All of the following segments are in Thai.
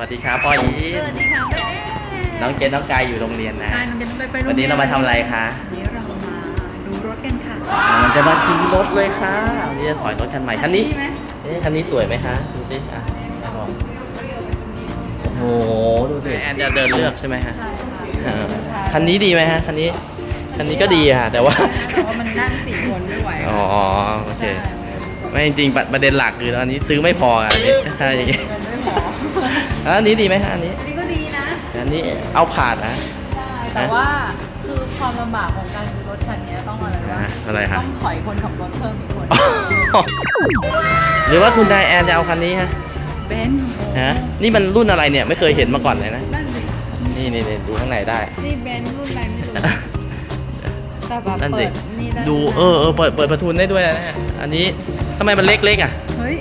วัสดีครับพ่ออีสทวัสดีค่ะแม่น้องเจนน้องกายอยู่โรงเรียนนะใช่น้องเบนไปไปโงวันนี้เรามาทำอะไรคะวันนี้เรามาดูรถกันค่ะอ่ามันจะมาซื้อรถเลยค่ะวันนี่จะถอยรถคันใหม่คันนี้ดีไหมเอ๊ะคันนี้สวยไหมคะดูสิอะลองโอ้โหดูสิแอนจะเดินเลือกใช่ไหมฮะใช่ค่ะเออคันนี้ดีไหมฮะคันนี้คันนี้ก็ดีค่ะแต่ว่าแต่ว่ามันนั่งสี่คนไม่ไหวอ๋อโอเคใช่ไม่จริงๆประประเด็นหลักคือตอนนี้ซื้อไม่พออะอันนี้ใช่ อันนี้ดีไหมฮะอันนี้ อันนี้ก็ดีนะ อันนี้เอาผ่านนะใช่แต่ว่าคือความลำบากของการซื้อรถคันนี้ต้องอะไรวะอะอะไรฮะ ต้องถอยคนขับรถเพิ่มอีกคนหรือว่าคุณนายแอนจะเอาคันนี้ฮะเบนซ์ฮะนี่มันรุ่นอะไรเนี่ยไม่เคยเห็นมาก่อนเลยนะนั่นสินี่นี่นี่ดูข้างในได้ นี่เบนซ์รุ่นอะไรไม่รู้แต่แบบนั่นเปิดิดนี่ได้ดูเออเออเปิดเปิดประทุนได้ด้วยนะเนี่ยอันนี้ทำไมมันเล็กๆอะเฮ้ย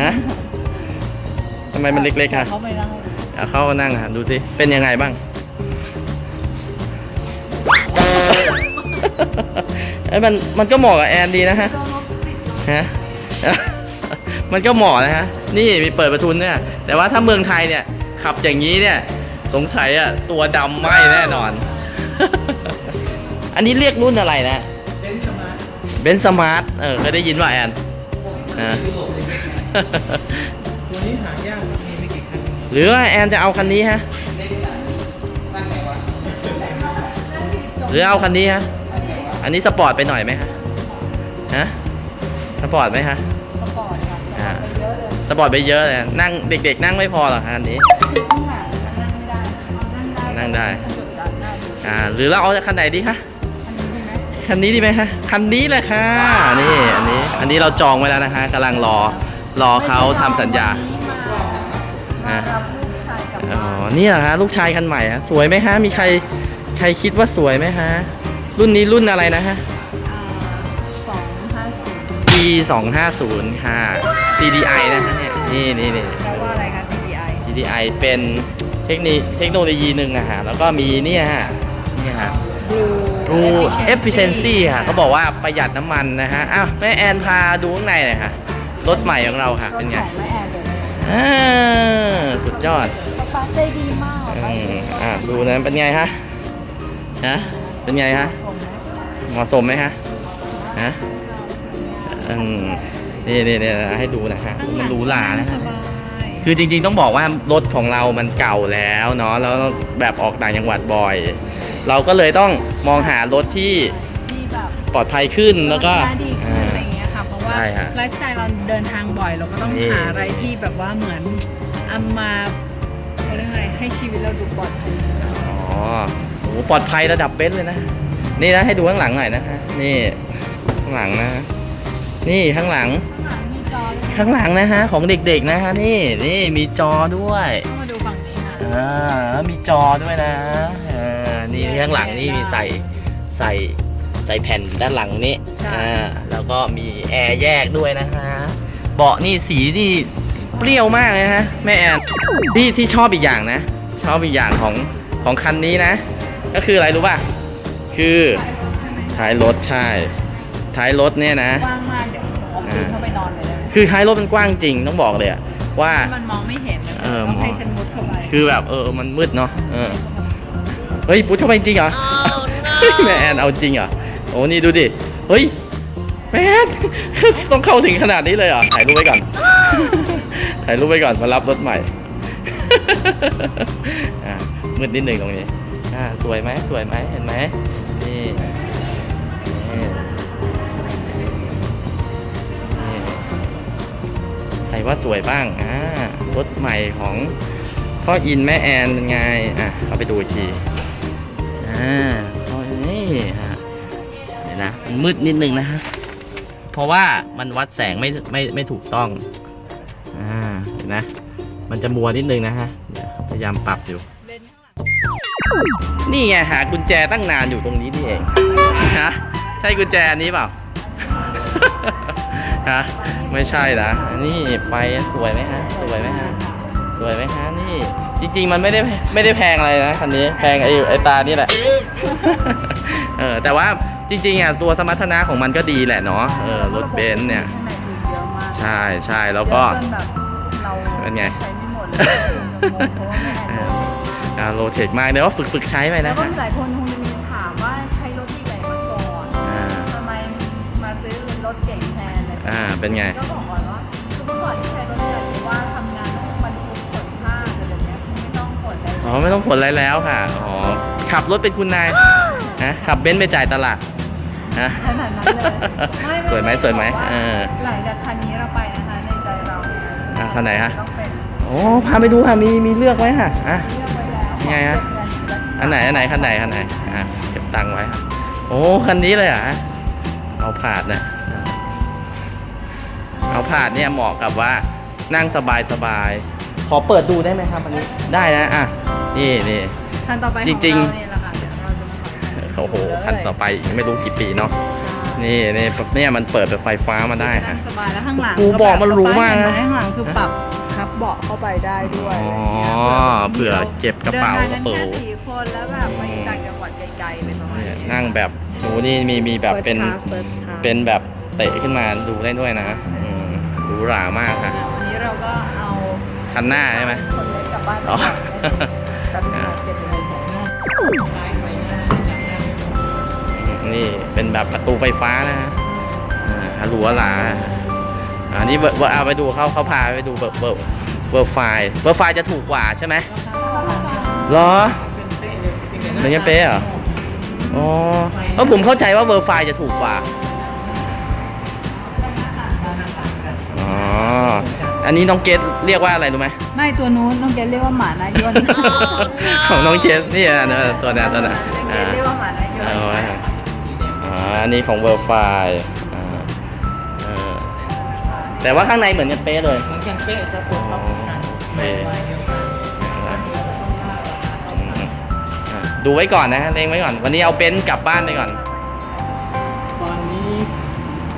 ฮะ ทำไมมันเล็กๆอะเขาไม่นั่งเอาเข้านั่งอะดูสิเป็นยังไงบ้างไอ้ยมันมันก็เหมาะกับแอนดีนะฮะตัวรถติดฮะ มันก็เหมาะนะฮะ นี่มีเปิดประทุนเนี่ย แต่ว่าถ้าเมืองไทยเนี่ย ขับอย่างนี้เนี่ย สงสัยอะตัวดำไหมแน่นอน อันนี้เรียกรุ่นอะไรนะ เบนซ์สมาร์ท เออเคยได้ยินว่าแอนอ่าตัว นี้หายากมีไม่กี่คันหรือว่าแอนจะเอาคันนี้ฮะหรือเอาคันนี้ฮะอันนี้สปอร์ตไปหน่อยไหมฮะฮะสปอร์ตไหมฮะสปอร์ตค่ะอ่าสปอร์ตไปเยอะเลยนั่งเด็ก ๆ นั่งไม่พอหรอกฮะอันนี้นั่งได้อานั่งได้นั่งได้กระจกด้าหน้าดูอ่าหรือเราเอาคันไหนดีคะคันนี้ดีไหมฮะคันนี้แหละค่ะนี่อันนี้อันนี้เราจองไว้แล้วนะคะกำลังรอรอเขาทำสัญญา วันนี้มามารับลูกชายกลับอ๋อบ้านนี่เหรอฮะลูกชายคันใหม่ฮะสวยไหมฮะมีใครใครคิดว่าสวยไหมฮะรุ่นนี้รุ่นอะไรนะฮะอ่าสองห้าศูนย์ G 2 5 0ค่ะ CDI นะฮะเนี่ยนี่นี่นี่ แปลว่าอะไรคะ CDI CDI เป็นเทคนิคเทคโนโลยีหนึ่งอะฮะแล้วก็มีเนี่ยฮะเนี่ยฮะ Blue Blue Efficiency ค่ะเขาบอกว่าประหยัดน้ำมันนะฮะ อ้าว แม่แอนพาดูข้างในหน่อยค่ะ รถใหม่ของเราค่ะรเป็ถนไง ของแม่แอนเลยอ่าสุดยอดป๊าป๊าใจดีมากอืมอะดูนะเป็นไงฮะฮะเป็นไงฮะผมนะเหมาะสมไหมฮะฮะอืมนี่นี่นี่ให้ดูนะฮะมันหรูหรานะสฮะบายคือจริงๆต้องบอกว่ารถของเรามันเก่าแล้วเนาะแล้วแบบออกต่างจังหวัดบ่อย เราก็เลยต้องมองหารถที่ที่แบบปลอดภัยขึ้นแล้วก็รถดีขึ้นอะไรอย่างเงี้ยค่ะเพราะว่าใช่ฮะไลฟ์สไตล์เราเดินทางบ่อยเราก็ต้องนี่ หาอะไรที่แบบว่าเหมือนเอามาเขาเรียกอะไรให้ชีวิตเราดูปลอดภัยอ๋อโหปลอดภัยระดับเบนซ์เลยนะ นี่นะให้ดูข้างหลังหน่อยนะฮะนี่ข้างหลังนะ นี่ข้างหลังมีจอด้วยข้างหลังนะฮะของเด็กๆนะฮะนี่นี่มีจอด้วย ต้องมาดูฝั่งนี้ค่ะอ่าแล้วมีจอด้วยนะเออนี่ข้างหลังนี่มีใส่ใส่ ใส่แผ่นด้านหลังนี้อ่าแล้วก็มีแอร์แยกด้วยนะฮะเบาะนี่สีนี่เปรี้ยวมากเลยนะฮะแม่แอนที่ที่ชอบอีกอย่างนะ ชอบอีกอย่างของของคันนี้นะ ก็คืออะไรรู้ป่ะ คือท้ายรถใช่ท้ายรถเนี่ยนะกว้างมากเดี๋ยวเอาปืนเข้าไปนอนเลยได้ไหมคือท้ายรถมันกว้างจริงต้องบอกเลยอะว่ามันมองไม่เห็นเออ ต้องให้ฉันมุดเข้าไปคือแบบเออมันมืดเนาะเออเฮ้ยปุ๊ดเข้าไปจริงเหรอ แม่แอนเอาจริงเหรอ โอ้นี่ดูดิ เฮ้ยแม่ต้องเข้าถึงขนาดนี้เลยเหรอ ถ่ายรูปไว้ก่อน ถ่ายรูปไว้ก่อนมารับรถใหม่อะมืดนิดหนึ่งตรงนี้อ่าสวยไหมสวยไหมเห็นไหมนี่นี่นี่ใครว่าสวยบ้างอ่ารถใหม่ของพ่ออินแม่แอนเป็นไง อะ เข้าไปดูอีกที อ่าโอ้ยนี่ ดี๋ยวนะมันมืดนิดนึงนะฮะเพราะว่ามันวัดแสงไม่ไม่ไม่ถูกต้องอ่าเห็นนะมันจะมัวนิดนึงนะฮะพยายามปรับอยู่นี่ไงหากุญแจตั้งนานอยู่ตรงนี้นี่เองฮะใช่กุญแจอันนี้เปล่าฮะไม่ใช่นะนี่ไฟสวยไหมฮะสวยไหมฮะสวยไหมฮะนี่ จริง ๆ มันไม่ได้ไม่ได้แพงอะไรนะคันนี้แพงไอ้ไอ้ตานี่แหละเออแต่ว่า จริงๆอะตัวสมรรถนะของมันก็ดีแหละเนาะเออรถเบนซ์เนี่ยข้างในดูเยอะมากใช่ใช่แล้วก็ เยอะจนแบบเราเป็นไง ใช้ไม่หมดเลยงงเพราะว่าไม่แอนโรเทคอ่าโรเทคมากเดี๋ยวว่าฝึกฝึกใช้ไปแล้นะวก็คะหลายคนคงจะมีถามว่าใช้รถที่ไหนมาก่อนอ่าทำไมมาซื้อเป็นรถเก่งแทนอะไรแบบนี้อ่าเป็นไง ก็บอกก่อนว่าคือเมื่อก่อนที่ใช้รถใหญ่เพราะว่าทำงานต้องบรรทุกขนผ้าแต่เดี๋ยวนี้คือไม่ต้องขนเลยอ๋อไม่ต้องขนอะไรแล้วค่ะ อ๋อขับรถเป็นคุณนาย นะขับเบนซ์ไปจ่ายตลาดนะขนาดนั้นเลยไม่สวยไหมสวยไหมบอกาเออหลังจากคันนี้เราไปนะคะในใจเราเนี่ยอะคันไหนฮะต้องเป็นโอ้พาไปดูค่ะมีมีเลือกไว้ค่ะอะเลือกไว้แล้วไงฮะขอเก็บเงินอันไหนอันไหนคันไหนคันไหนอะเก็บตังค์ไว้ค่ะโอ้คันนี้เลยเหรอะเอาผาดนะเอาผาดเนี่ยเหมาะกับว่านั่งสบายสบายขอเปิดดูได้ไหมครับอันนี้ได้นะอะนี่นี่คันต่อไปของจริงๆ โอ้โหคันต่อไปอีกไม่รู้กี่ปีเนาะนี่นี่เนี่ยมันเปิดเป็นไฟฟ้ามาได้นั่ฮะงสบายแล้วข้างหลังกูบอกมันหรูมากนะเห็นไหข้างหลังคือปรับพับเบาะเข้าไปได้ด้วยอ๋อเผื่อเก็บกระเป๋าดินกทระงเป๋าแค่สี่คนแล้วแบบไปต่างจังหวัดไกลๆเลยประมาณเนี่ยนี้นั่งแบบโหนี่มีมีแบบเป็น First class, first class เป็นแบบเตะขึ้นมาดูได้ด้วยนะอืมหรูหรามากค่ะวันนี้เราก็เอาคันหน้าใช่ไหมคนเล็กกลับบ้านไปอ๋อก่อนแป๊บนึงนะเก็บเงินใส่ห น้านี่เป็นแบบประตูไฟฟ้านะฮะอ่าหรูหราอันนี้เบอร์เบอร์เอาไปดูเขาเขาพาไปดูเบอร์เบอร์เบอร์ไฟล์เบอร์ไฟล์จะถูกกว่าใช่ไหมเหรอเหมือนกันเป๊ะเหรออ๋อเออผมเข้าใจว่าเบอร์ไฟล์จะถูกกว่าอ๋ออันนี้น้องเกดเรียกว่าอะไรรู้ไหมไม่ตัวนู้นน้องเกดเรียกว่าหมานายนของน้องเจสนี่นะตัวนั้นตัวนั้นน้องเกอ่าดเรียกว่าหมานายนเอาไว้ครับอ๋ออันนี้ของเบอร์ไฟล์อ่าเออแต่ว่าข้างในเหมือนกันเป๊ะเลยเหมือนกันเป๊ะครับผมครับกันเป๊ะลายเดียวกันอืมอะดูไว้ก่อนนะเล็งไว้ก่อน วันนี้เอาเบนซ์กลับบ้านไปก่อน ตอนนี้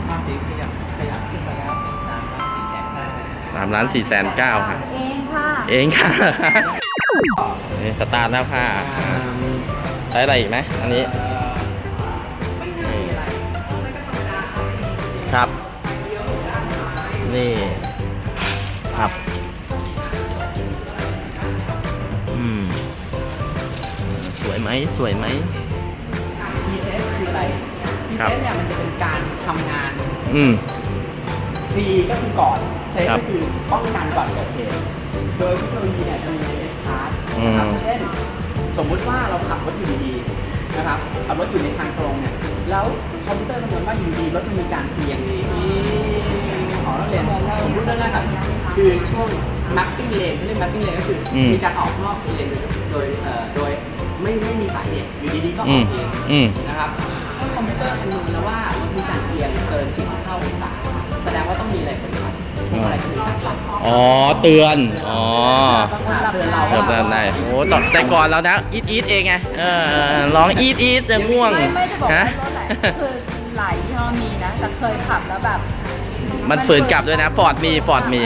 ภาษีขยับขยับขึ้นไปแล้วเป็นสามล้านสี่แสนเก้าสามล้านสี่แสนเก้าค่ะ เองค่ะ เองค่ะนี่สตาร์ทแล้วค่ะอ่าใช้อะไรอีกไหมอันนี้นี่ ครับ นี่ครับ อืม สวยไหมสวยไหม พรีเซตคืออะไรพรีครัเซบตเนี่ยมันจะเป็นการทำงานอืมฟรีก็คือก่อน เซฟครับก็คือป้องกันก่อนเกิดเหตุ โดยเทคโนโลยีเนี่ยจะมีในสตาร์ทนะครับ อืม เช่น สมมุติว่าเราขับรถอยู่ดีๆนะครับ ขับรถอยู่ในทางตรงเนี่ย แล้ว คอมพิวเตอร์คำนวณว่าอยู่ดีรถมันมีการเอียงขอนักเรียนผมพูดเรื่องแรกก่อนคือช่วงมัคติ้งเลนเขาเรียกมัคติ้งเลนก็คือมีการออกนอกเลนโดยเอ่อโดยไม่ไม่มีสาเหตุอยู่ดีๆก็ออกเองนะครับถ้าคอมพิวเตอร์คำนวณแล้วว่ารถมีการเอียงเกิน45องศาแสดงว่าต้องมีอะไรเป็นขัดมีอะไรจะมีการสั่น อ๋อเตือนอ๋อเตือนเราเตือนว่าได้โอ้ตอนแต่ก่อนเรานะอีทอีทเองไงเออเออร้องอีทอีทจะง่วงไม่ไม่จะบอกว่าฮะรถไหลคือไหลยี่ห้อมีนะแต่เคยขับแล้วแบบมันฝืนกลับด้วยนะฟอร์ดมีฟอร์ดมี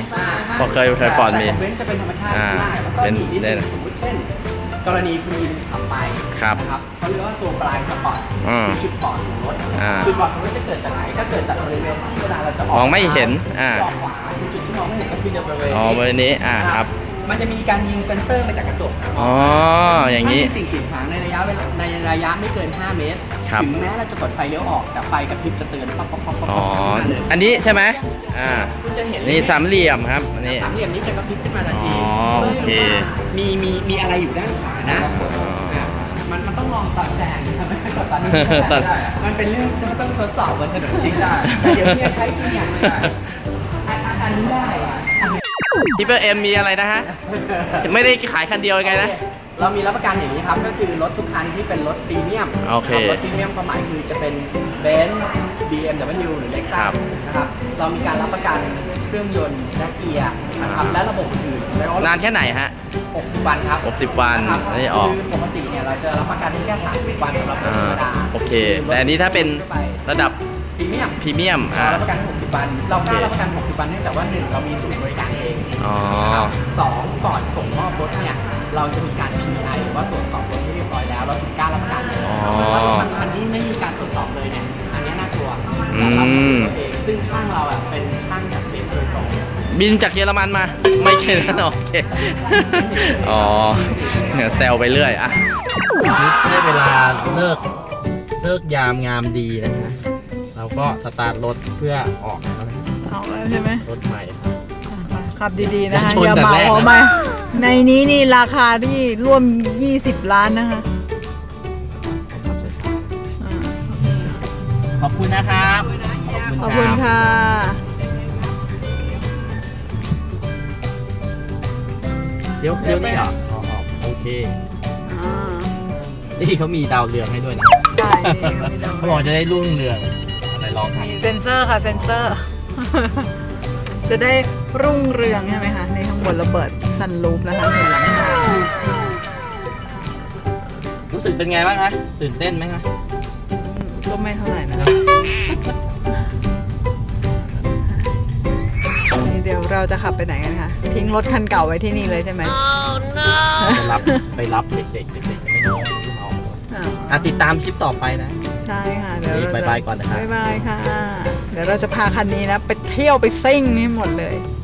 พอเคยเคยฟอร์ดมีแต่ของเบนซ์จะเป็นธรรมชาติอ่าได้แล้วก็เป็นมีนิดได้นึงสมมติเช่น กรณีคุณยินขับไปครับนะครับเขาเรียกว่าตัวปลายสปอร์ตอืมคือจุดบอดของรถอ่าจุดบอดของรถจะเกิดจากไหนก็เกิดจากบริเวณที่เวลาเราจะออกมองไม่เห็นอ่าออกขวาคือ จุดที่มองไม่เห็นก็คือจะบริเวณอ๋อบริเวณนี้อ่าครับ มันจะมีการยิงเซ็นเซอร์มาจากกระจกอ๋ออย่างนี้นี้มีสิ่งกีดขวางในระยะเวลาในระยะไม่เกิน 5 เมตร ครับถึงแม้เราจะกดไฟเลี้ยวออกแต่ไฟกระพริบจะเตือนป๊อปป๊อปป๊อปป๊อปอ๋อขึ้นมาเลยอันนี้ใช่ไหมอ่าคุณจะเห็นนี่สามเหลี่ยมครับอันนี้ สามเหลี่ยมนี้จะกระพริบขึ้นมาทันทีอ๋อเพื่อให้โอเครู้ว่ามีมีมีอะไรอยู่ด้านขวานะ อ๋ออะมันมันต้องลองตัดแสงทำไมไม่ตัดตอนนี้ไม่ได้อะมันเป็นเรื่องที่ต้องทดสอบบนถนนจริงได้แต่เดี๋ยวนี้ใช้จริงอย่างไม่ได้อัน อันอันนี้ได้อะอันนี้พี่เปอร์เอ็มมีอะไรนะฮะ ไม่ได้ขายคันเดียวยังไงนะ เรามีรับประกันอย่างนี้ครับ ก็คือรถทุกคันที่เป็นรถพรีเมียมโอเครถพรีเมียมความหมายคือจะเป็นเบนซ์ BMW หรือครั Lexus บนะครับ เรามีการรับประกันเครื่องยนต์และเกียร์นะครับอ่าและระบบอื่นๆแล้วนานแค่ไหนฮะ 60 วันครับ 60 วันนะครับนี่ออกคือปกติเนี่ยเราจะรับประกันแค่ 30 วันสำหรับรถธรรมดาอ่าโอเค แต่อันนี้ถ้าเป็นระดับ พรีเมียมพรีเมียมเราอ่ารับประกัน60 วัน เรากล้าโอเค รับประกัน60 วัน เนื่องจากว่าหนึ่งเรามีศูนย์บริการเองอ๋อนะครับสองก่อนส่งมอบรถเนี่ย เราจะมีการ PI หรือว่าตรวจสอบรถให้เรียบร้อยแล้ว เราถึงกล้ารับประกันเลยอ๋อเพราะว่ารถบางคันที่ไม่มีการตรวจสอบเลยเนี่ย อันเนี้ยน่ากลัวอืมเราทำตัวเอง ซึ่งช่างเราอะ เป็นช่างจากเบนซ์โดยตรงบินจากเยอรมันมาใไม่ใช่นั่นโอเค อ๋อเนี่ยแซวไปเรื่อยอะนี่ได้เวลาเลิก เลิกยามงามดีนะฮะเรา ก็สตาร์ทรถเพื่อออกแล้วนะเอาแล้วใช่ไหมรถใหม่ ขับดีๆนะคะชนอย่าแต่เหมาแรกนะ เอามาในนี้นี่ราคาที่ร่วม 20 ล้านนะคะอ่าขอบคุณนะครับ ขอบคุณค่ะ เดี๋ยวเดี๋ยวนี่เหรออ๋ออ๋อโอเค อ่านี่เขามีดาวเรืองให้ด้วยนะใช่นี่ก็มีดาวเขาบอกจะได้รุ่งเรืองอะไร ลองทมีเซ็นเซอร์ค่ะเซ็นเซอร์ จะได้รุ่งเรืองใช่ไหมคะในข้างบนเราเปิดซันรูปนะคะเห็นหลังคาำรู้สึกเป็นไงบ้างคะตื่นเต้นไหมคะก็ไม่เท่าไหร่นะนี่เดี๋ยวเราจะขับไปไหนกันคะทิ้งรถคันเก่าไว้ที่นี่เลยใช่ไหมไปรับไปรับเด็กๆเด็กๆยังไม่รู้เอาอ่าอะติดตามคลิปต่อไปนะ ใช่ค่ะ เดี๋ยวเราจะบ๊ายบายก่อนนะครับ บ๊ายบายค่ะ เดี๋ยวเราจะพาคันนี้นะ ไปเที่ยวไปซิ่งให้หมดเลยบ๊าย